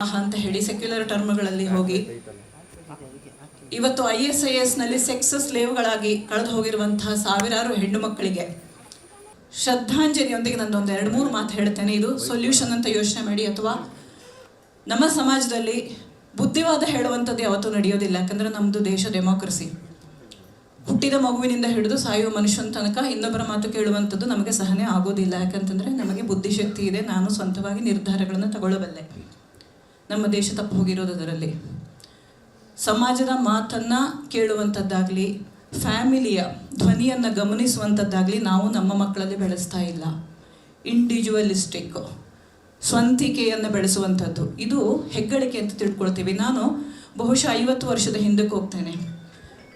ಅಂತ ಹೇಳಿ ಸೆಕ್ಯುಲರ್ ಟರ್ಮ್ಗಳಲ್ಲಿ ಹೋಗಿ. ಇವತ್ತು ಐ ಎಸ್ ಐ ಎಸ್ನಲ್ಲಿ ಸೆಕ್ಸ್ ಸ್ಲೇವ್ಗಳಾಗಿ ಕಳೆದು ಹೋಗಿರುವಂತಹ ಸಾವಿರಾರು ಹೆಣ್ಣು ಮಕ್ಕಳಿಗೆ ಶ್ರದ್ಧಾಂಜಲಿಯೊಂದಿಗೆ ನಂದೊಂದು ಎರಡು ಮೂರು ಮಾತು ಹೇಳ್ತೇನೆ. ಇದು ಸೊಲ್ಯೂಷನ್ ಅಂತ ಯೋಚನೆ ಮಾಡಿ ಅಥವಾ ನಮ್ಮ ಸಮಾಜದಲ್ಲಿ ಬುದ್ಧಿವಾದ ಹೇಳುವಂಥದ್ದು ಯಾವತ್ತೂ ನಡೆಯೋದಿಲ್ಲ. ಯಾಕಂದ್ರೆ ನಮ್ಮದು ದೇಶ ಡೆಮೋಕ್ರಸಿ ಹುಟ್ಟಿದ ಮಗುವಿನಿಂದ ಹಿಡಿದು ಸಾಯುವ ಮನುಷ್ಯನ ತನಕ ಇನ್ನೊಬ್ಬರ ಮಾತು ಕೇಳುವಂಥದ್ದು ನಮಗೆ ಸಹನೆ ಆಗೋದಿಲ್ಲ. ಯಾಕಂತಂದ್ರೆ ನಮಗೆ ಬುದ್ಧಿಶಕ್ತಿ ಇದೆ. ನಾನು ಸ್ವಂತವಾಗಿ ನಿರ್ಧಾರಗಳನ್ನು ತಗೊಳ್ಳಬಲ್ಲೆ. ನಮ್ಮ ದೇಶ ತಪ್ಪು ಹೋಗಿರೋದು ಅದರಲ್ಲಿ. ಸಮಾಜದ ಮಾತನ್ನು ಕೇಳುವಂಥದ್ದಾಗಲಿ ಫ್ಯಾಮಿಲಿಯ ಧ್ವನಿಯನ್ನು ಗಮನಿಸುವಂಥದ್ದಾಗಲಿ ನಾವು ನಮ್ಮ ಮಕ್ಕಳಲ್ಲಿ ಬೆಳೆಸ್ತಾ ಇಲ್ಲ. ಇಂಡಿವಿಜುವಲಿಸ್ಟಿಕ್ ಸ್ವಂತಿಕೆಯನ್ನು ಬೆಳೆಸುವಂಥದ್ದು ಇದು ಹೆಗ್ಗಳಿಕೆ ಅಂತ ತಿಳ್ಕೊಳ್ತೀವಿ. ನಾನು ಬಹುಶಃ ಐವತ್ತು ವರ್ಷದ ಹಿಂದಕ್ಕೆ ಹೋಗ್ತೇನೆ.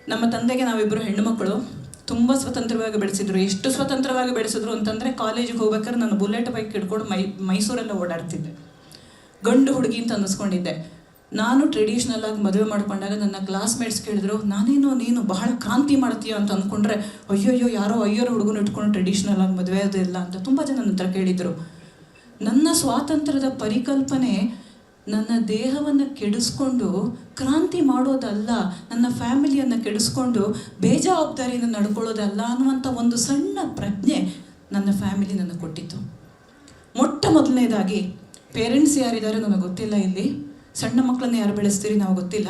ನಮ್ಮ ತಂದೆಗೆ ನಾವಿಬ್ಬರು ಹೆಣ್ಣುಮಕ್ಕಳು. ತುಂಬ ಸ್ವತಂತ್ರವಾಗಿ ಬೆಳೆಸಿದ್ರು. ಎಷ್ಟು ಸ್ವತಂತ್ರವಾಗಿ ಬೆಳೆಸಿದ್ರು ಅಂತಂದರೆ ಕಾಲೇಜಿಗೆ ಹೋಗ್ಬೇಕಾದ್ರೆ ನಾನು ಬುಲೆಟ್ ಬೈಕ್ ಹಿಡ್ಕೊಂಡು ಮೈ, ಮೈಸೂರೆಲ್ಲ ಓಡಾಡ್ತಿದ್ದೆ. ಗಂಡು ಹುಡುಗಿ ಅಂತ ಅನ್ನಿಸ್ಕೊಂಡಿದ್ದೆ. ನಾನು ಟ್ರೆಡಿಷ್ನಲ್ ಆಗಿ ಮದುವೆ ಮಾಡ್ಕೊಂಡಾಗ ನನ್ನ ಕ್ಲಾಸ್ಮೇಟ್ಸ್ ಕೇಳಿದ್ರು, ನಾನೇನೋ, ನೀನು ಬಹಳ ಕ್ರಾಂತಿ ಮಾಡ್ತೀಯ? ಅಂತ ಅಂದ್ಕೊಂಡ್ರೆ, ಅಯ್ಯೋಯ್ಯೋ, ಯಾರೋ ಅಯ್ಯೋರ ಹುಡುಗನ ಇಟ್ಕೊಂಡು ಟ್ರೆಡಿಷ್ನಲ್ ಆಗಿ ಮದುವೆ ಇಲ್ಲ ಅಂತ ತುಂಬ ಜನ ನನ್ನ ಹತ್ರ ಕೇಳಿದರು. ನನ್ನ ಸ್ವಾತಂತ್ರ್ಯದ ಪರಿಕಲ್ಪನೆ ನನ್ನ ದೇಹವನ್ನು ಕೆಡಿಸ್ಕೊಂಡು ಕ್ರಾಂತಿ ಮಾಡೋದಲ್ಲ, ನನ್ನ ಫ್ಯಾಮಿಲಿಯನ್ನು ಕೆಡಿಸ್ಕೊಂಡು ಬೇಜವಾಬ್ದಾರಿಯನ್ನು ನಡ್ಕೊಳ್ಳೋದಲ್ಲ ಅನ್ನುವಂಥ ಒಂದು ಸಣ್ಣ ಪ್ರಜ್ಞೆ ನನ್ನ ಫ್ಯಾಮಿಲಿ ನನಗೆ ಕೊಟ್ಟಿತ್ತು. ಮೊಟ್ಟ ಮೊದಲನೇದಾಗಿ ಪೇರೆಂಟ್ಸ್ ಯಾರಿದ್ದಾರೆ ನನಗೆ ಗೊತ್ತಿಲ್ಲ ಇಲ್ಲಿ. ಸಣ್ಣ ಮಕ್ಕಳನ್ನ ಯಾರು ಬೆಳೆಸ್ತೀರಿ ನಾವು ಗೊತ್ತಿಲ್ಲ.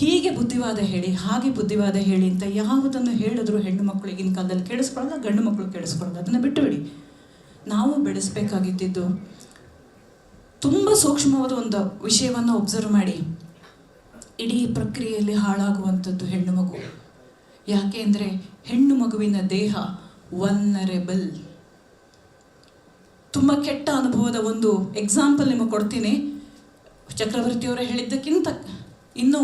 ಹೀಗೆ ಬುದ್ಧಿವಾದ ಹೇಳಿ, ಹಾಗೆ ಬುದ್ಧಿವಾದ ಹೇಳಿ ಅಂತ ಯಾವುದನ್ನು ಹೇಳಿದ್ರು ಹೆಣ್ಣು ಮಕ್ಕಳು ಈಗಿನ ಕಾಲದಲ್ಲಿ ಕೇಳಿಸ್ಕೊಳ್ಳಲ್ಲ ಗಂಡು ಮಕ್ಕಳು ಕೇಳಿಸ್ಕೊಳ್ಳಲ್ಲ ಅದನ್ನು ಬಿಟ್ಟುಬಿಡಿ. ನಾವು ಬೆಳೆಸಬೇಕಾಗಿದ್ದು ತುಂಬ ಸೂಕ್ಷ್ಮವಾದ ಒಂದು ವಿಷಯವನ್ನು ಒಬ್ಸರ್ವ್ ಮಾಡಿ. ಇಡೀ ಪ್ರಕ್ರಿಯೆಯಲ್ಲಿ ಹಾಳಾಗುವಂಥದ್ದು ಹೆಣ್ಣು ಮಗು. ಯಾಕೆ ಅಂದರೆ ಹೆಣ್ಣು ಮಗುವಿನ ದೇಹ ವನ್ನರೆಬಲ್ ತುಂಬ ಕೆಟ್ಟ ಅನುಭವದ ಒಂದು ಎಕ್ಸಾಂಪಲ್ ನಿಮಗೆ ಕೊಡ್ತೀನಿ. ಚಕ್ರವರ್ತಿಯವರು ಹೇಳಿದ್ದಕ್ಕಿಂತ ಇನ್ನೂ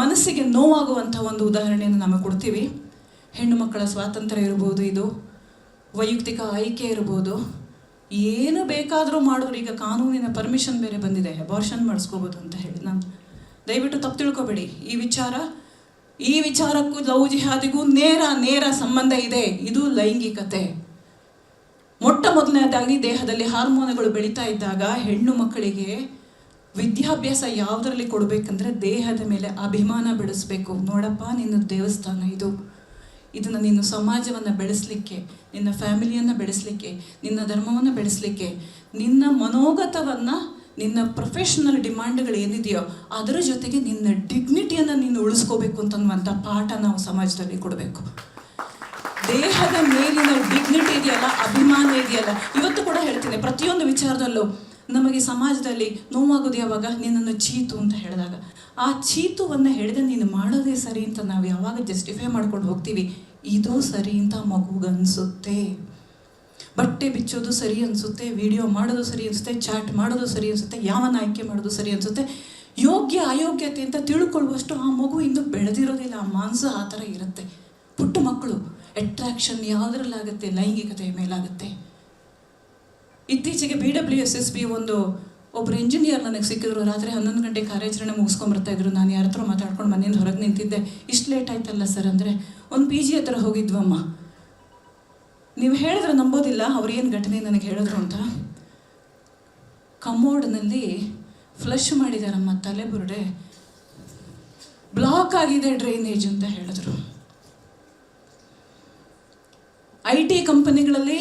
ಮನಸ್ಸಿಗೆ ನೋವಾಗುವಂಥ ಒಂದು ಉದಾಹರಣೆಯನ್ನು ನಮಗೆ ಕೊಡ್ತೀವಿ. ಹೆಣ್ಣು ಮಕ್ಕಳ ಸ್ವಾತಂತ್ರ್ಯ ಇರ್ಬೋದು ಇದು, ವೈಯಕ್ತಿಕ ಆಯ್ಕೆ ಇರ್ಬೋದು. ಏನು ಬೇಕಾದರೂ ಮಾಡೋರು, ಈಗ ಕಾನೂನಿನ ಪರ್ಮಿಷನ್ ಬೇರೆ ಬಂದಿದೆ ಅಬಾರ್ಷನ್ ಮಾಡಿಸ್ಕೋಬೋದು ಅಂತ ಹೇಳಿ. ನಾನು ದಯವಿಟ್ಟು ತಪ್ಪು ತಿಳ್ಕೊಬೇಡಿ. ಈ ವಿಚಾರ, ಈ ವಿಚಾರಕ್ಕೂ ಲವ್ ಜಿಹಾದಿಗೂ ನೇರ ನೇರ ಸಂಬಂಧ ಇದೆ. ಇದು ಲೈಂಗಿಕತೆ. ಮೊಟ್ಟ ಮೊದಲನೇದಾಗಿ ದೇಹದಲ್ಲಿ ಹಾರ್ಮೋನುಗಳು ಬೆಳೀತಾ ಇದ್ದಾಗ ಹೆಣ್ಣು ಮಕ್ಕಳಿಗೆ ವಿದ್ಯಾಭ್ಯಾಸ ಯಾವುದರಲ್ಲಿ ಕೊಡಬೇಕಂದ್ರೆ ದೇಹದ ಮೇಲೆ ಅಭಿಮಾನ ಬೆಳೆಸಬೇಕು. ನೋಡಪ್ಪ, ನಿನ್ನ ದೇವಸ್ಥಾನ ಇದು. ಇದನ್ನು ನೀನು ಸಮಾಜವನ್ನು ಬೆಳೆಸಲಿಕ್ಕೆ, ನಿನ್ನ ಫ್ಯಾಮಿಲಿಯನ್ನು ಬೆಳೆಸಲಿಕ್ಕೆ, ನಿನ್ನ ಧರ್ಮವನ್ನು ಬೆಳೆಸಲಿಕ್ಕೆ, ನಿನ್ನ ಮನೋಗತವನ್ನು, ನಿನ್ನ ಪ್ರೊಫೆಷನಲ್ ಡಿಮ್ಯಾಂಡ್ಗಳು ಏನಿದೆಯೋ ಅದರ ಜೊತೆಗೆ ನಿನ್ನ ಡಿಗ್ನಿಟಿಯನ್ನು ನೀನು ಉಳಿಸ್ಕೋಬೇಕು ಅಂತನ್ನುವಂಥ ಪಾಠ ನಾವು ಸಮಾಜದಲ್ಲಿ ಕೊಡಬೇಕು. ದೇಹದ ಮೇಲಿನ ಡಿಗ್ನಿಟಿ ಇದೆಯಲ್ಲ, ಅಭಿಮಾನ ಇದೆಯಲ್ಲ, ಇವತ್ತು ಕೂಡ ಹೇಳ್ತೀನಿ, ಪ್ರತಿಯೊಂದು ವಿಚಾರದಲ್ಲೂ ನಮಗೆ ಸಮಾಜದಲ್ಲಿ ನೋವಾಗೋದು ಯಾವಾಗ? ನಿನ್ನನ್ನು ಚೀತು ಅಂತ ಹೇಳಿದಾಗ. ಆ ಚೀತುವನ್ನು ಹೇಳಿದ, ನೀನು ಮಾಡೋದೇ ಸರಿ ಅಂತ ನಾವು ಯಾವಾಗ ಜಸ್ಟಿಫೈ ಮಾಡ್ಕೊಂಡು ಹೋಗ್ತೀವಿ? ಇದು ಸರಿ ಅಂತ ಮಗುಗನ್ಸುತ್ತೆ ಬಟ್ಟೆ ಬಿಚ್ಚೋದು ಸರಿ ಅನಿಸುತ್ತೆ, ವಿಡಿಯೋ ಮಾಡೋದು ಸರಿ ಅನಿಸುತ್ತೆ, ಚಾಟ್ ಮಾಡೋದು ಸರಿ ಅನಿಸುತ್ತೆ ಯಾವನ್ನ ಆಯ್ಕೆ ಮಾಡೋದು ಸರಿ ಅನಿಸುತ್ತೆ, ಯೋಗ್ಯ, ಅಯೋಗ್ಯತೆ ಅಂತ ತಿಳ್ಕೊಳ್ಳುವಷ್ಟು ಆ ಮಗು ಇನ್ನೂ ಬೆಳೆದಿರೋದಿಲ್ಲ, ಆ ಮಾಂಸ ಆ ಥರ ಇರುತ್ತೆ. ಪುಟ್ಟ ಮಕ್ಕಳು ಅಟ್ರಾಕ್ಷನ್ ಯಾವುದರಲ್ಲಾಗುತ್ತೆ? ಲೈಂಗಿಕತೆಯ ಮೇಲಾಗುತ್ತೆ. ಇತ್ತೀಚೆಗೆ B W S S B ಒಂದು ಒಬ್ಬರು ಇಂಜಿನಿಯರ್ ನನಗೆ ಸಿಕ್ಕಿದ್ರು. ರಾತ್ರಿ ಹನ್ನೊಂದು ಗಂಟೆ ಕಾರ್ಯಾಚರಣೆ ಮುಗಿಸ್ಕೊಂಬರ್ತಾ ಇದ್ರು. ನಾನು ಯಾರ ಹತ್ರ ಮಾತಾಡ್ಕೊಂಡು ಮನೆಯಿಂದ ಹೊರಗೆ ನಿಂತಿದ್ದೆ. ಇಷ್ಟು ಲೇಟ್ ಆಯ್ತಲ್ಲ ಸರ್ ಅಂದರೆ, ಒಂದು ಪಿ ಜಿ ಹತ್ರ ಹೋಗಿದ್ವಮ್ಮ. ನೀವು ಹೇಳಿದ್ರೆ ನಂಬೋದಿಲ್ಲ. ಅವ್ರೇನು ಘಟನೆ ನನಗೆ ಹೇಳಿದ್ರು ಅಂತ. ಕಮೋಡ್ನಲ್ಲಿ ಫ್ಲಶ್ ಮಾಡಿದಾರಮ್ಮ ತಲೆಬುರುಡೆ. ಬ್ಲಾಕ್ ಆಗಿದೆ ಡ್ರೈನೇಜ್ ಅಂತ ಹೇಳಿದ್ರು. ಐ ಟಿ ಕಂಪನಿಗಳಲ್ಲಿ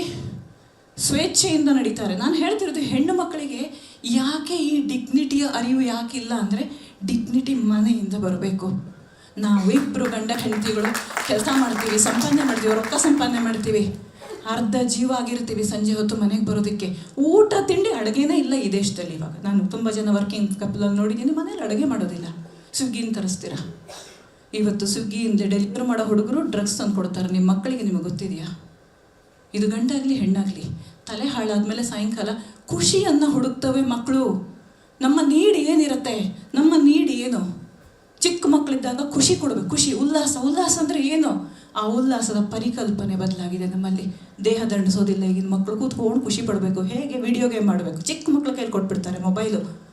ಸ್ವೇಚ್ಛೆಯಿಂದ ನಡೀತಾರೆ. ನಾನು ಹೇಳ್ತಿರೋದು ಹೆಣ್ಣು ಮಕ್ಕಳಿಗೆ ಯಾಕೆ ಈ ಡಿಗ್ನಿಟಿಯ ಅರಿವು ಯಾಕಿಲ್ಲ ಅಂದರೆ ಡಿಗ್ನಿಟಿ ಮನೆಯಿಂದ ಬರಬೇಕು. ನಾವಿಬ್ಬರು ಗಂಡ ಹೆಂಡತಿಗಳು ಕೆಲಸ ಮಾಡ್ತೀವಿ, ಸಂಪಾದನೆ ಮಾಡ್ತೀವಿ, ರೊಕ್ಕ ಸಂಪಾದನೆ ಮಾಡ್ತೀವಿ. ಅರ್ಧ ಜೀವ ಆಗಿರ್ತೀವಿ ಸಂಜೆ ಹೊತ್ತು ಮನೆಗೆ ಬರೋದಕ್ಕೆ. ಊಟ, ತಿಂಡಿ ಅಡುಗೆನೇ ಇಲ್ಲ ಈ ದೇಶದಲ್ಲಿ ಇವಾಗ. ನಾನು ತುಂಬ ಜನ ವರ್ಕಿಂಗ್ ಕಪ್ಲಲ್ಲಿ ನೋಡಿದ್ದೀನಿ, ಮನೇಲಿ ಅಡುಗೆ ಮಾಡೋದಿಲ್ಲ. ಸ್ವಿಗ್ಗಿನ ತರಿಸ್ತೀರ? ಇವತ್ತು ಸ್ವಿಗ್ಗಿಯಿಂದ ಡೆಲಿವರಿ ಮಾಡೋ ಹುಡುಗರು ಡ್ರಗ್ಸ್ ತಂದು ಕೊಡ್ತಾರೆ ನಿಮ್ಮ ಮಕ್ಕಳಿಗೆ ನಿಮಗೆ ಗೊತ್ತಿದೆಯಾ? ಇದು ಗಂಡಾಗಲಿ, ಹೆಣ್ಣಾಗಲಿ, ತಲೆ ಹಾಳಾದ್ಮೇಲೆ ಸಾಯಂಕಾಲ ಖುಷಿಯನ್ನು ಹುಡುಕ್ತವೆ ಮಕ್ಕಳು ನಮ್ಮ ನೀಡ್ ಏನಿರುತ್ತೆ? ನಮ್ಮ ನೀಡ್ ಏನು? ಚಿಕ್ಕ ಮಕ್ಕಳಿದ್ದಾಗ ಖುಷಿ ಕೊಡಬೇಕು, ಖುಷಿ, ಉಲ್ಲಾಸ. ಉಲ್ಲಾಸ ಅಂದರೆ ಏನು? ಆ ಉಲ್ಲಾಸದ ಪರಿಕಲ್ಪನೆ ಬದಲಾಗಿದೆ ನಮ್ಮಲ್ಲಿ. ದೇಹ ದಂಡಿಸೋದಿಲ್ಲ ಈಗಿನ ಮಕ್ಕಳು ಕೂತ್ಕೊಂಡು ಖುಷಿ ಪಡಬೇಕು. ಹೇಗೆ? ವಿಡಿಯೋ ಗೇಮ್ ಮಾಡಬೇಕು ಚಿಕ್ಕ ಮಕ್ಕಳು ಕೈಲಿ ಕೊಟ್ಬಿಡ್ತಾರೆ ಮೊಬೈಲು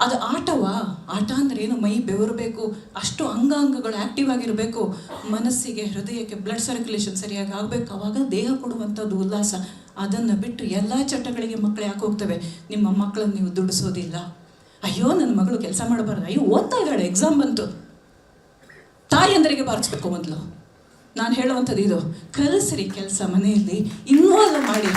ಅದು ಆಟವಾ? ಆಟ ಅಂದ್ರೆ ಏನು? ಮೈ ಬೆವರಬೇಕು. ಅಷ್ಟು ಅಂಗಾಂಗಗಳು ಆಕ್ಟಿವ್ ಆಗಿರಬೇಕು. ಮನಸ್ಸಿಗೆ, ಹೃದಯಕ್ಕೆ ಬ್ಲಡ್ ಸರ್ಕ್ಯುಲೇಷನ್ ಸರಿಯಾಗಿ ಆಗಬೇಕು. ಅವಾಗ ದೇಹ ಕೊಡುವಂಥದ್ದು ಉಲ್ಲಾಸ. ಅದನ್ನು ಬಿಟ್ಟು ಎಲ್ಲ ಚಟಗಳಿಗೆ ಮಕ್ಕಳು ಯಾಕೆ ಹೋಗ್ತವೆ? ನಿಮ್ಮ ಮಕ್ಕಳನ್ನು ನೀವು ದುಡಿಸೋದಿಲ್ಲ. ಅಯ್ಯೋ, ನನ್ನ ಮಗಳು ಕೆಲಸ ಮಾಡಬಾರ್ದು. ಅಯ್ಯೋ, ಓದ್ತಾ ಇದ್ದಾಳೆ. ಎಕ್ಸಾಮ್ ಬಂತು. ತಾಯಿಯಂದರಿಗೆ ಬಾರಿಸ್ಬೇಕು ಮೊದಲು. ನಾನು ಹೇಳುವಂಥದ್ದು ಇದು. ಕಲಿಸ್ರಿ ಕೆಲಸ ಮನೆಯಲ್ಲಿ. ಇನ್ವಾಲ್ವ್ ಮಾಡಿ.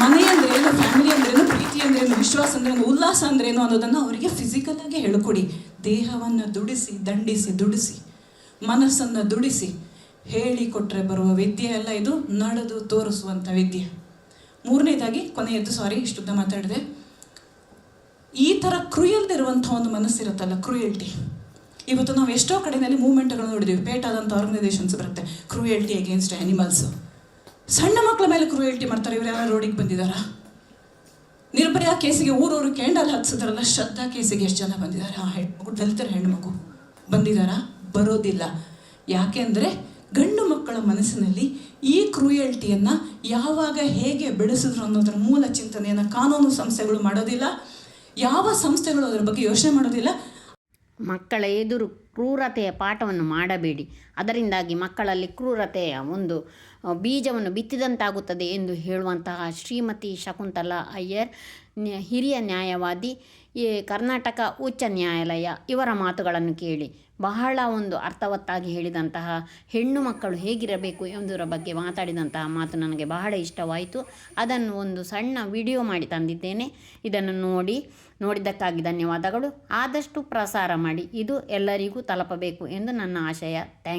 ಮನೆ ಅಂದ್ರೆ ಏನು ಫ್ಯಾಮಿಲಿ ಅಂದ್ರೇನು, ಪ್ರೀತಿ ಅಂದ್ರೇನು, ವಿಶ್ವಾಸ ಅಂದ್ರೇನು, ಉಲ್ಲಾಸ ಅಂದ್ರೇನು ಅನ್ನೋದನ್ನು ಅವರಿಗೆ ಫಿಸಿಕಲ್ ಆಗಿ ಹೇಳ್ಕೊಡಿ. ದೇಹವನ್ನು ದುಡಿಸಿ, ದಂಡಿಸಿ, ದುಡಿಸಿ, ಮನಸ್ಸನ್ನು ದುಡಿಸಿ ಹೇಳಿಕೊಟ್ರೆ ಬರುವ ವಿದ್ಯೆ ಅಲ್ಲ ಇದು, ನಡೆದು ತೋರಿಸುವಂಥ ವಿದ್ಯೆ. ಮೂರನೇದಾಗಿ, ಕೊನೆಯದ್ದು ಸಾರಿ ಇಷ್ಟು ಮಾತಾಡಿದೆ. ಈ ಥರ ಕ್ರೂಯಲ್ದಿರುವಂಥ ಒಂದು ಮನಸ್ಸಿರುತ್ತಲ್ಲ ಕ್ರೂಯಲ್ಟಿ ಇವತ್ತು ನಾವು ಎಷ್ಟೋ ಕಡೆಯಲ್ಲಿ ಮೂವ್ಮೆಂಟ್ಗಳನ್ನ ನೋಡಿದ್ದೀವಿ ಪೇಟಾದಂಥ ಆರ್ಗನೈಸೇಷನ್ಸ್ ಬರುತ್ತೆ. ಕ್ರೂಯಲ್ಟಿ ಅಗೇನ್ಸ್ಟ್ ಆ್ಯನಿಮಲ್ಸು ಸಣ್ಣ ಮಕ್ಕಳ ಮೇಲೆ ಕ್ರೂಯಲ್ಟಿ ಮಾಡ್ತಾರೆ. ಇವರೆಲ್ಲ ರೋಡಿಗೆ ಬಂದಿದ್ದಾರಾ? ನಿರ್ಭಯ ಕೇಸಿಗೆ ಊರೂರು ಕ್ಯಾಂಡಲ್ ಹಚ್ಸಿದ್ರಲ್ಲ ಶ್ರದ್ಧಾ ಕೇಸಿಗೆ ಎಷ್ಟು ಜನ ಬಂದಿದ್ದಾರೆ? ಆ ಹೆಣ್ಮಗು ದಲಿತರ ಹೆಣ್ಮಗು ಬಂದಿದ್ದಾರಾ? ಬರೋದಿಲ್ಲ. ಯಾಕೆಂದರೆ ಗಂಡು ಮಕ್ಕಳ ಮನಸ್ಸಿನಲ್ಲಿ ಈ ಕ್ರೂಯಲ್ಟಿಯನ್ನು ಯಾವಾಗ ಹೇಗೆ ಬೆಳೆಸಿದ್ರು ಅನ್ನೋದರ ಮೂಲ ಚಿಂತನೆಯನ್ನು ಕಾನೂನು ಸಂಸ್ಥೆಗಳು ಮಾಡೋದಿಲ್ಲ. ಯಾವ ಸಂಸ್ಥೆಗಳು ಅದರ ಬಗ್ಗೆ ಯೋಚನೆ ಮಾಡೋದಿಲ್ಲ. ಮಕ್ಕಳ ಎದುರು ಕ್ರೂರತೆಯ ಪಾಠವನ್ನು ಮಾಡಬೇಡಿ. ಅದರಿಂದಾಗಿ ಮಕ್ಕಳಲ್ಲಿ ಕ್ರೂರತೆಯ ಒಂದು ಬೀಜವನ್ನು ಬಿತ್ತಿದಂತಾಗುತ್ತದೆ ಎಂದು ಹೇಳುವಂತಹ ಶ್ರೀಮತಿ ಶಕುಂತಲಾ ಅಯ್ಯರ್ ಹಿರಿಯ ನ್ಯಾಯವಾದಿ ಕರ್ನಾಟಕ ಉಚ್ಚ ನ್ಯಾಯಾಲಯ. ಇವರ ಮಾತುಗಳನ್ನು ಕೇಳಿ ಬಹಳ ಒಂದು ಅರ್ಥವತ್ತಾಗಿ ಹೇಳಿದಂತಹ ಹೆಣ್ಣು ಮಕ್ಕಳು ಹೇಗಿರಬೇಕು ಎಂಬುದರ ಬಗ್ಗೆ ಮಾತಾಡಿದಂತಹ ಮಾತು ನನಗೆ ಬಹಳ ಇಷ್ಟವಾಯಿತು. ಅದನ್ನು ಒಂದು ಸಣ್ಣ ವಿಡಿಯೋ ಮಾಡಿ ತಂದಿದ್ದೇನೆ. ಇದನ್ನು ನೋಡಿ, ನೋಡಿದ್ದಕ್ಕಾಗಿ ಧನ್ಯವಾದಗಳು. ಆದಷ್ಟು ಪ್ರಸಾರ ಮಾಡಿ. ಇದು ಎಲ್ಲರಿಗೂ ತಲುಪಬೇಕು ಎಂದು ನನ್ನ ಆಶಯ. ಥ್ಯಾಂಕ್